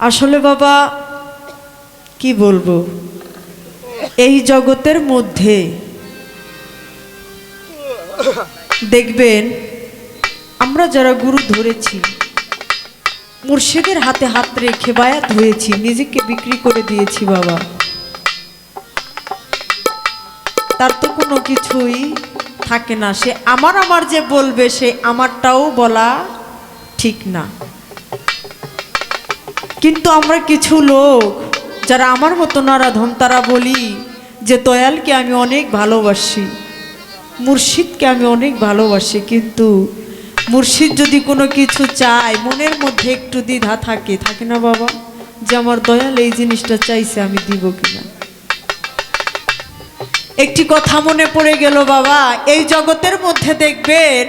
আসলে বাবা, কি বলব? এই জগতের মধ্যে দেখবেন, আমরা যারা গুরু ধরেছি, মুর্শিদের হাতে হাত রেখে বায়াত হয়েছি, নিজেকে বিক্রি করে দিয়েছি বাবা। তার তো কোনো কিছুই থাকে না, সে আমার আমার যে বলবে, সে আমারটাও বলা ঠিক না। কিন্তু আমরা কিছু লোক যারা আমার মতো নারাধম তারা বলি যে দয়ালকে আমি অনেক ভালোবাসি, মুর্শিদকে আমি অনেক ভালোবাসি, কিন্তু মুর্শিদ যদি কোনো কিছু চায়, মনের মধ্যে একটু দ্বিধা থাকে থাকে না বাবা? যে আমার দয়াল এই জিনিসটা চাইছে, আমি দিব কিনা? একটি কথা মনে পড়ে গেল বাবা, এই জগতের মধ্যে দেখবেন,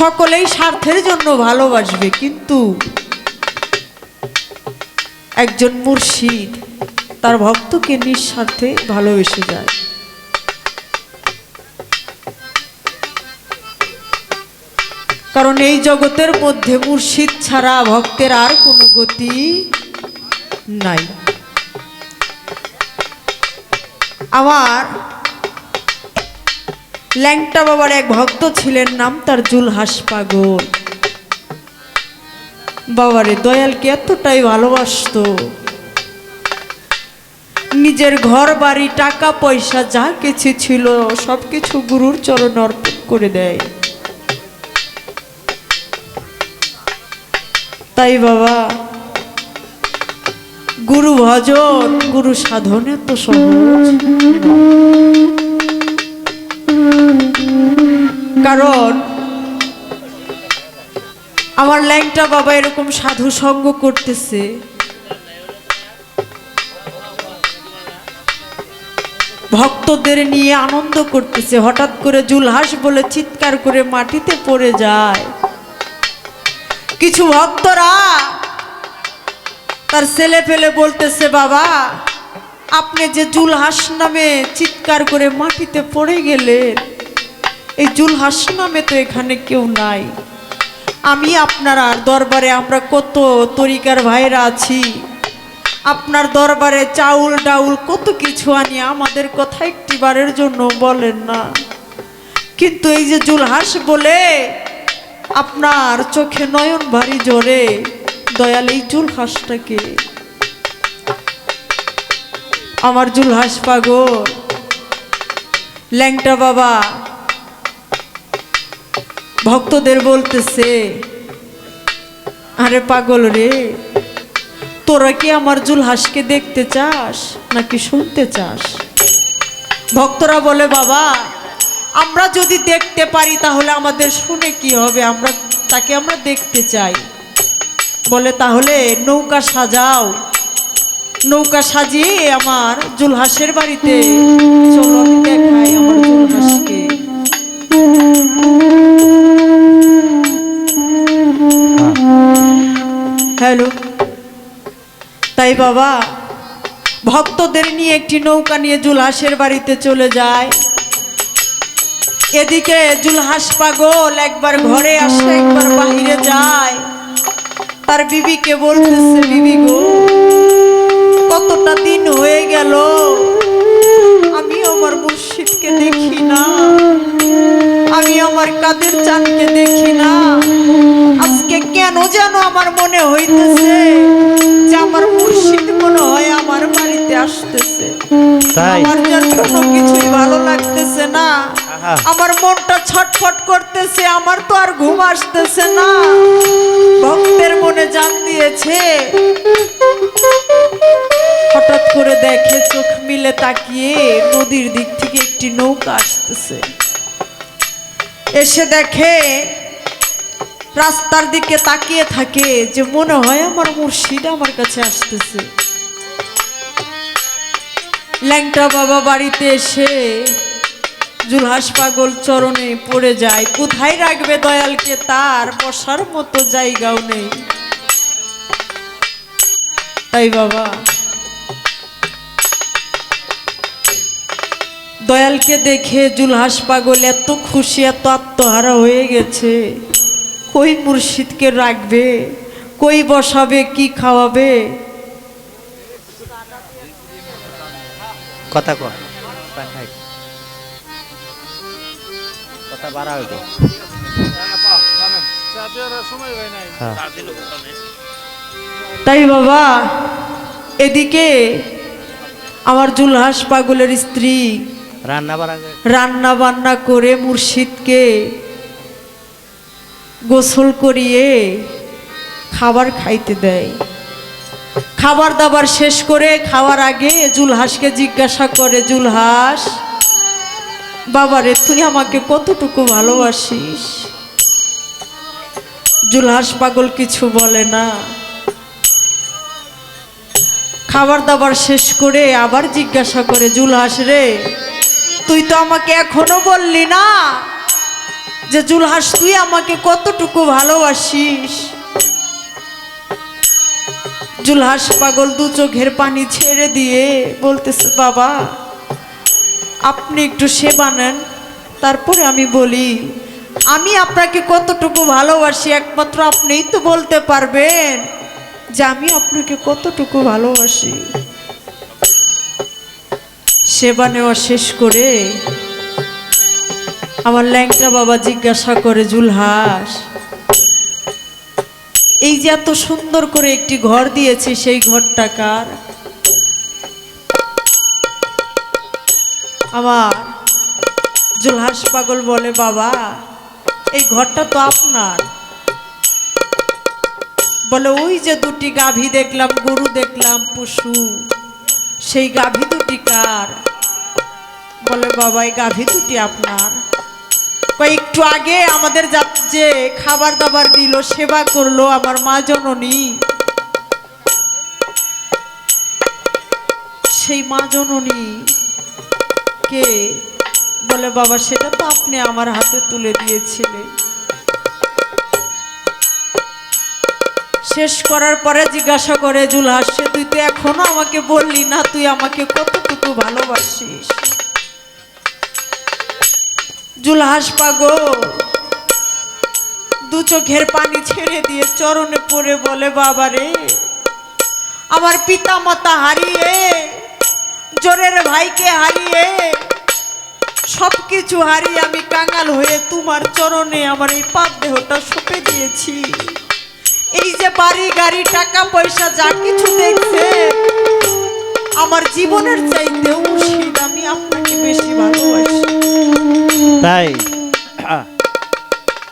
সকলেই স্বার্থের জন্য ভালোবাসবে, কিন্তু একজন মুর্শিদ, তার ভক্তকে নিঃস্বার্থে ভালোবেসে যায়। কারণ এই জগতের মধ্যে মুর্শিদ ছাড়া ভক্তের আর কোনো গতি নাই। আমার ল্যাংটা বাবার এক ভক্ত ছিলেন, নাম তার জুলহাস পাগল। বাবারে, দয়ালকে এতটাই ভালোবাসতো। নিজের ঘর, বাড়ি, টাকা, পয়সা, যা কিছু ছিল সব কিছু গুরুর চরণ অর্পণ করে দেয়। তাই বাবা, গুরু ভজন, গুরু সাধন এত সহজ। কারণ আমার ল্যাংটা বাবা এরকম সাধু সঙ্গ করতেছে। ভক্তদের নিয়ে আনন্দ করতেছে। হঠাৎ করে জুলহাস বলে চিৎকার করে মাটিতে পড়ে যায়। কিছু ভক্তরা তার ছেলে ফেলে বলতেছে, বাবা, আপনি যে জুলহাস নামে চিৎকার করে মাটিতে পড়ে গেলেন, এই জুলহাস নামে তো এখানে কেউ নাই। আমি আপনার দরবারে আমরা কত তরিকার ভাইরা আছি। আপনার দরবারে চাউল ডাউল কত কিছু আনি, আমাদের কথা একটিবারের জন্য বলেন না। কিন্তু এই যে জুলহাস বলে, আপনার চোখে নয়ন ভারী জোরে দয়াল এই জুলহাসটাকে। আমার জুলহাস পাগল। ল্যাংটা বাবা ভক্তদের বলতেছে, আরে পাগল রে, তোরা কি আমার জুলহাসকে দেখতে চাস নাকি শুনতে চাস? ভক্তরা বলে, বাবা, আমরা যদি দেখতে পারি তাহলে আমাদের শুনে কি হবে? আমরা তাকে আমরা দেখতে চাই। বলে, তাহলে নৌকা সাজাও। নৌকা সাজিয়ে আমার জুলহাসের বাড়িতে চলো দেখাই আমার জুলহাসকে। হ্যালো তাই বাবা, ভক্তদের নিয়ে একটি নৌকা নিয়ে জুলহাসের বাড়িতে চলে যায়। এদিকে জুলহাস পাগল একবার ঘরে আসে, একবার বাহিরে যায়। তার বিবিকে বলতেছে, বিবি গো, কতটা দিন হয়ে গেল। আমি আমার মুর্শিদকে দেখি না। আমার কাদের চাঁদকে দেখি না। আজকে কেন যেন আমার মনে হইতেছে যে আমার মুর্শিদ মনে হয় আমার বাড়িতে আসতেছে। আমার যেন কোনো কিছুই ভালো লাগতেছে না। আমার মনটা ছটফট করতেছে আমার তো আর ঘুম আসতেছে না। ভক্তের মনে জান দিয়েছে। হঠাৎ করে দেখে চোখ মিলে তাকিয়ে নদীর দিক থেকে একটি নৌকা আসতেছে। এসে দেখে রাস্তার দিকে তাকিয়ে থাকে যে মনে হয় আমার মুর্শিদ আমার কাছে আসতেছে। ল্যাংটা বাবা বাড়িতে এসে জুলহাস পাগল চরণে পড়ে যায়। কোথায় রাখবে দয়ালকে? তার বসার মতো জায়গাও নেই। তাই বাবা দয়ালকে দেখে জুলহাস পাগল এত খুশি এত আত্মহারা হয়ে গেছে। কই মুর্শিদকে রাখবে? কই বসাবে? কি খাওয়াবে? কথা কয়। কথা বাড়া হ্যাঁ। তাই বাবা এদিকে আমার জুলহাস পাগলের স্ত্রী রান্না বান্না করে মুর্শিদকে গোসল করিয়ে খাবার খাইতে দেয়। খাবার দাবার শেষ করে খাওয়ার আগে জুলহাসকে জিজ্ঞাসা করে, জুলহাস, বাবারে, তুই আমাকে কতটুকু ভালোবাসিস? জুলহাস পাগল কিছু বলে না। খাবার দাবার শেষ করে আবার জিজ্ঞাসা করে, জুলহাস রে তুই তো আমাকে এখনও বললি না যে জুলহাস, তুই আমাকে কতটুকু ভালোবাসিস? জুলহাস পাগল দু চোখের পানি ছেড়ে দিয়ে বলতেছে, বাবা, আপনি একটু সেবা নেন, তারপরে আমি বলি, আমি আপনাকে কতটুকু ভালোবাসি একমাত্র আপনিই তো বলতে পারবেন যে আমি আপনাকে কতটুকু ভালোবাসি। সেবা নেওয়া শেষ করে আমার ল্যাংটা বাবা জিজ্ঞাসা করে, জুলহাস, এই যে এত সুন্দর করে একটি ঘর দিয়েছি, সেই ঘরটা কার? আমার জুলহাস পাগল বলে, বাবা, এই ঘরটা তো আপনার। বলে, ওই যে দুটি গাভী দেখলাম, গরু দেখলাম, পশু, সেই গাভী দুটি কার? বলে বাবা এই গাভী দুটি আপনার। একটু আগে আমাদের যা- যে খাবার দাবার দিল, সেবা করল আমার মা জননী। সেই মা জননী কে? বলে, বাবা, সেটা তো আপনি আমার হাতে তুলে দিয়েছিলেন। শেষ করার পরে জিজ্ঞাসা করে জুলহাস তুই তো এখনও আমাকে বললি না, তুই আমাকে কতটুকু ভালোবাসিস? জুলহাস পাগল দু চোখের পানি ছেড়ে দিয়ে চরণে পড়ে বলে, বাবা রে, আমার পিতা মাতা হারিয়ে, জোরের ভাইকে হারিয়ে সব কিছু হারিয়ে আমি কাঙাল হয়ে তোমার চরণে আমার এই পাপ দেহটা সঁপে দিয়েছি। এই যে বাড়ি, গাড়ি, টাকা, পয়সা, যা কিছু দেখছে, আমার জীবনের চাইতেও মুর্শিদ, আমি আপনাকে বেশি ভালোবাসি। তাই?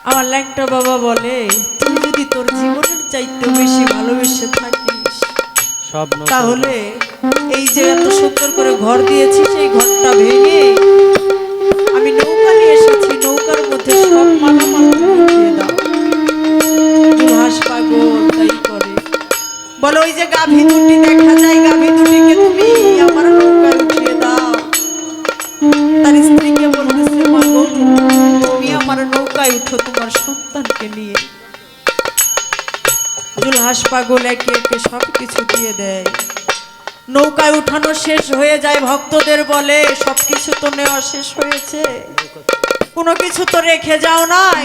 আমার ল্যাংটা বাবা বলে তুই যদি তোর জীবনের চাইতে বেশি ভালোবেসে থাকিস সব তাহলে এই যে এত সুন্দর করে ঘর দিয়েছি সেই ঘরটা ভেঙে আমি নৌকা নিয়ে এসেছি নৌকার মধ্যে সব মালামাল তুমি দাও। জুহাস পাগল তাই করে। বলো ওই যে গাভী দুটি দেখা যায় গাভী দুটিকে তুমি আমার নৌকায় উঠো তোমার সন্তানকে নিয়ে। জুলহাস পাগল একে একে সব কিছু দিয়ে দেয়। নৌকায় উঠানো শেষ হয়ে যায় ভক্তদের বলে সব কিছু তো নেওয়া শেষ হয়েছে। কোনো কিছু তো রেখে যাও নাই।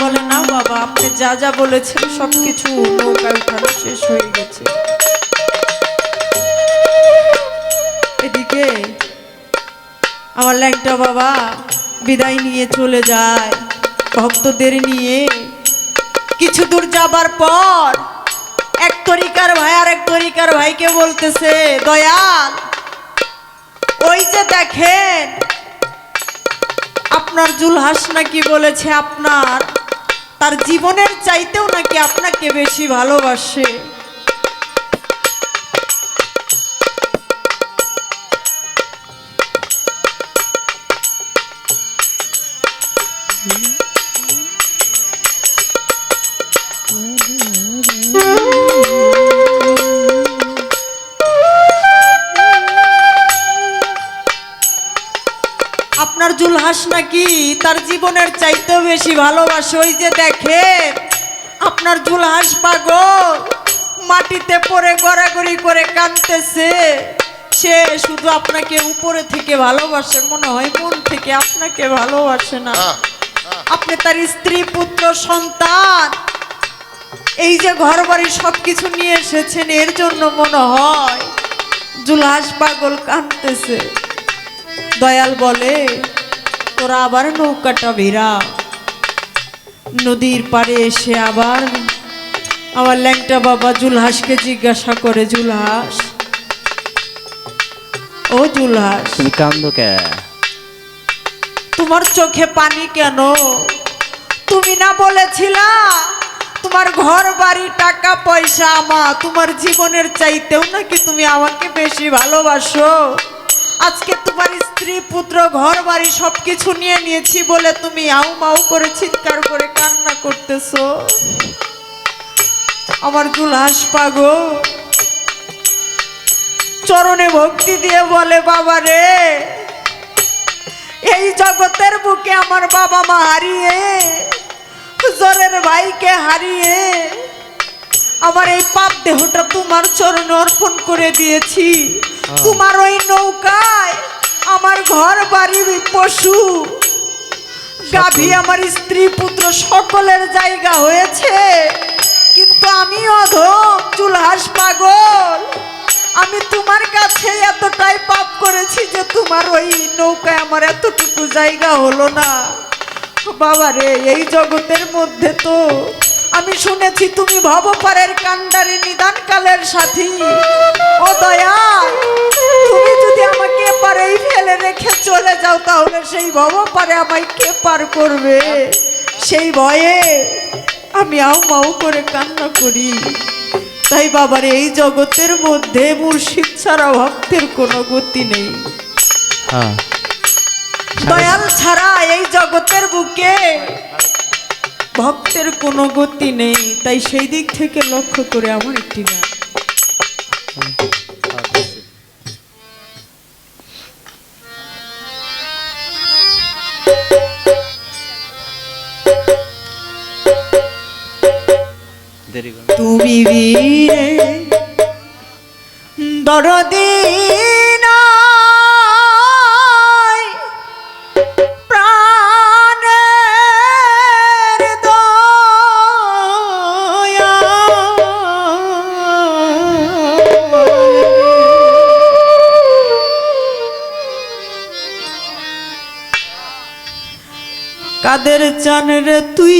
বলে না বাবা, আপনি যা যা বলেছেন সব কিছু নৌকায় উঠানো শেষ হয়ে গেছে। এদিকে আমার ল্যাংটা বাবা বিদায় নিয়ে চলে যায়। ভক্তদের নিয়ে কিছু দূর যাবার পর এক তরিকার ভাই আর এক তরিকার ভাইকে বলতেছে, দয়াল, ওই যে দেখেন, আপনার জুলহাস নাকি বলেছে আপনার, তার জীবনের চাইতেও নাকি আপনাকে বেশি ভালোবাসে। জুলহাস নাকি তার জীবনের চাইতেও বেশি ভালোবাসে? ওই যে দেখে আপনার জুলহাস পাগল মাটিতে পড়ে গড়াগড়ি করে কাঁদতেছে। সে শুধু আপনাকে উপরে থেকে ভালোবাসে মনে হয় মন থেকে আপনাকে ভালোবাসে না। আপনি তার স্ত্রী পুত্র সন্তান এই যে ঘর বাড়ি সব কিছু নিয়ে এসেছেন এর জন্য মনে হয় জুলহাস পাগল কাঁদতেছে। দয়াল বলে তোরা আবার নৌকাটা ভিড়া নদীর পাড়ে এসে আবার আমার ল্যাংটা বাবা জুলহাসকে জিজ্ঞাসা করে জুলহাস। ও জুলহাস তুমি কান্দো কে? তোমার চোখে পানি কেন? তুমি না বলেছিলা তোমার ঘর বাড়ি টাকা পয়সা আমা তোমার জীবনের চাইতেও নাকি তুমি আমাকে বেশি ভালোবাসো? আজকে তোমার স্ত্রী পুত্র ঘর বাড়ি সব কিছু নিয়ে নিয়েছি বলে তুমি আউ মাউ করে চিৎকার করে কান্না করতেছো। আমার জুলহাস পাগো চরণে ভক্তি দিয়ে বলে বাবা রে এই জগতের বুকে আমার বাবা মা হারিয়ে জোরের ভাইকে হারিয়ে আমার এই পাপ দেহটা তোমার চরণে অর্পণ করে দিয়েছি। তোমার ওই নৌকায় আমার ঘর বাড়ির পশু। গাভী আমার স্ত্রী পুত্র সকলের জায়গা হয়েছে। কিন্তু আমি অধম চুলহাস পাগল। আমি তোমার কাছে এতটাই পাপ করেছি যে তোমার ওই নৌকায় আমার এতটুকু জায়গা হলো না। বাবা রে এই জগতের মধ্যে তো আমি শুনেছি তুমি ভবপারের কাণ্ডারে নিদান কালের সাথী। ও দয়া তুমি যদি আমাকে পারেই ফেলে রেখে চলে যাও তাহলে সেই ভবপারে আমায় কে পার করবে? সেই ভয়ে আমি আউ মাউ করে কান্না করি। তাই বাবার এই জগতের মধ্যে মুর্শিদ ছাড়া ভক্তের কোনো গতি নেই। হ্যাঁ। দয়াল ছাড়া এই জগতের বুকে ভক্তের কোনো গতি নেই তাই সেই দিক থেকে লক্ষ্য করে আমার একটি গান। তুমি বীরে দরদি কাদের চান রে তুই?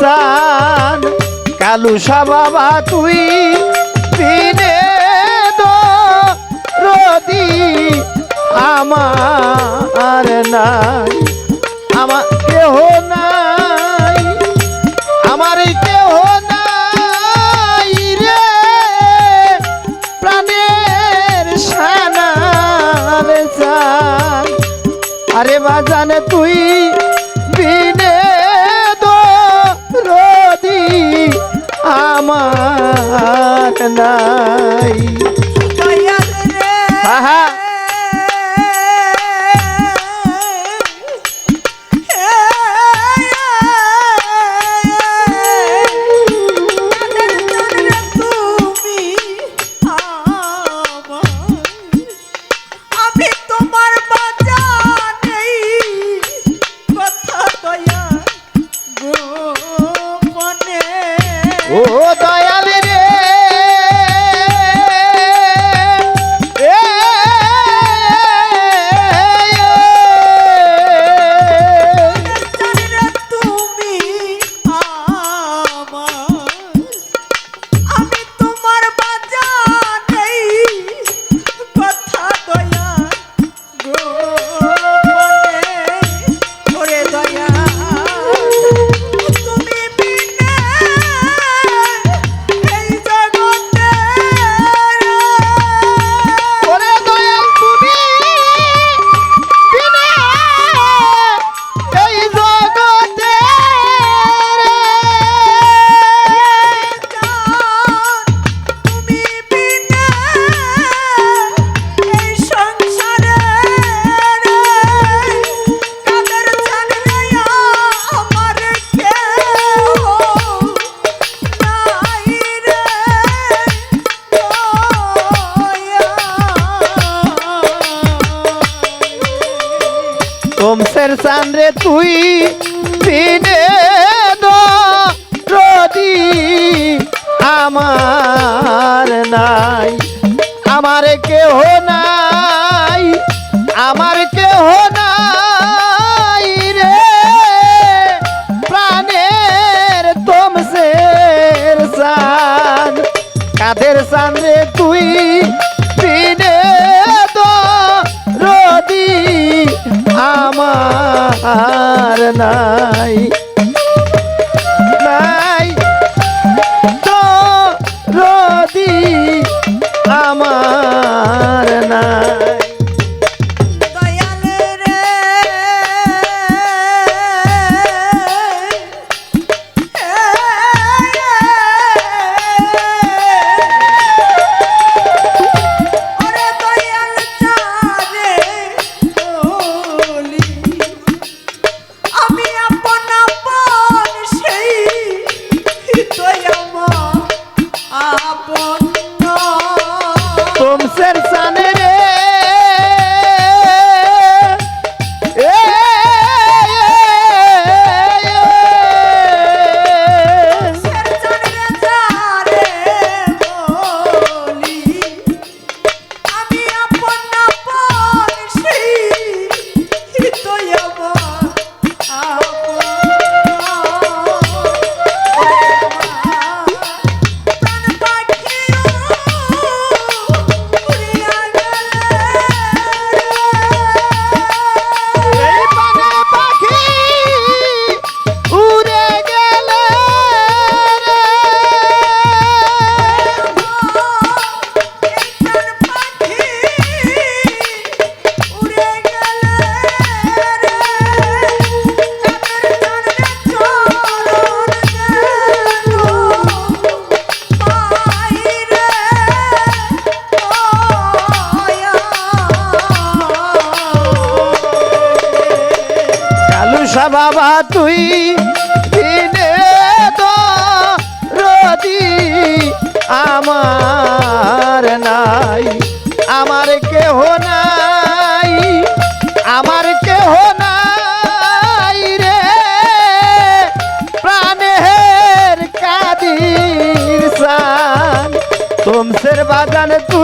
সান কালুসা বাবা তুই বিনে দো রদি আমার নাই, আমার কেহ নাই, আমার কেহ নাই রে। প্রাণের সানার জান আরে বাজান, তুই নাই নাই। আশা বাবা, তুই দিনে তো রদি আমার নাই। আমার কেহ নাই, আমার কেহ নাই রে। প্রাণের কাদির সান, তোমসের বাজান তু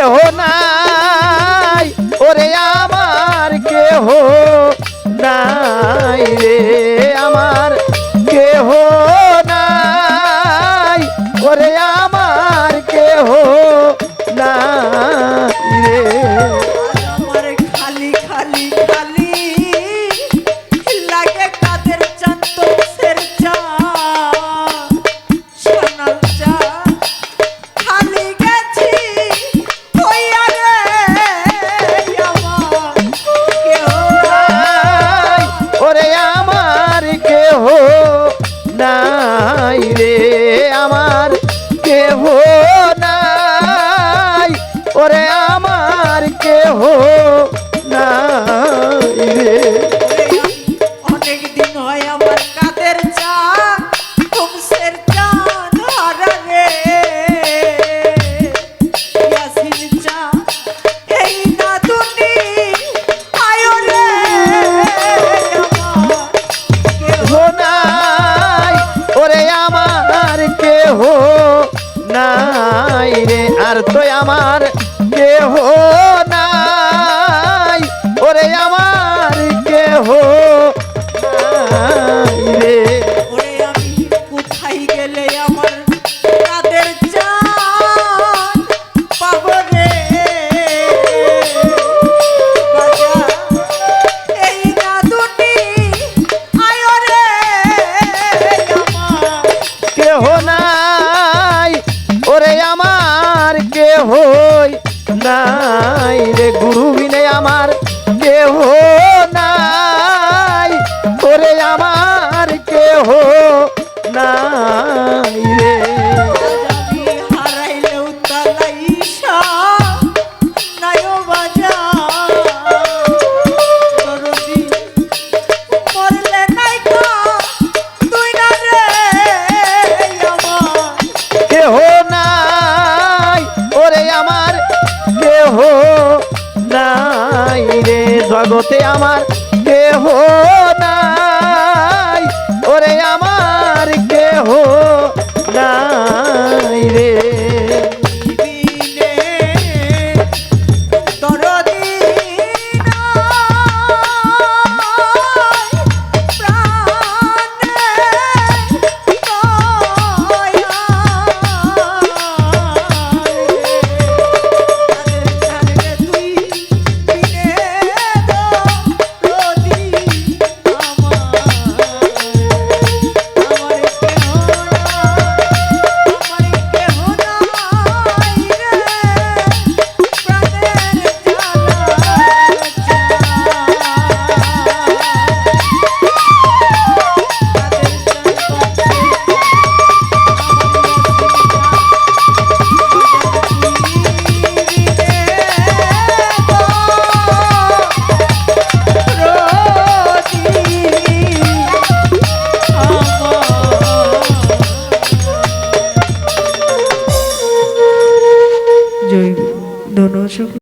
কেহ নাই। হই নাই রে গুরু বিনে আমার কেহ নাই। ওরে আমার কেহ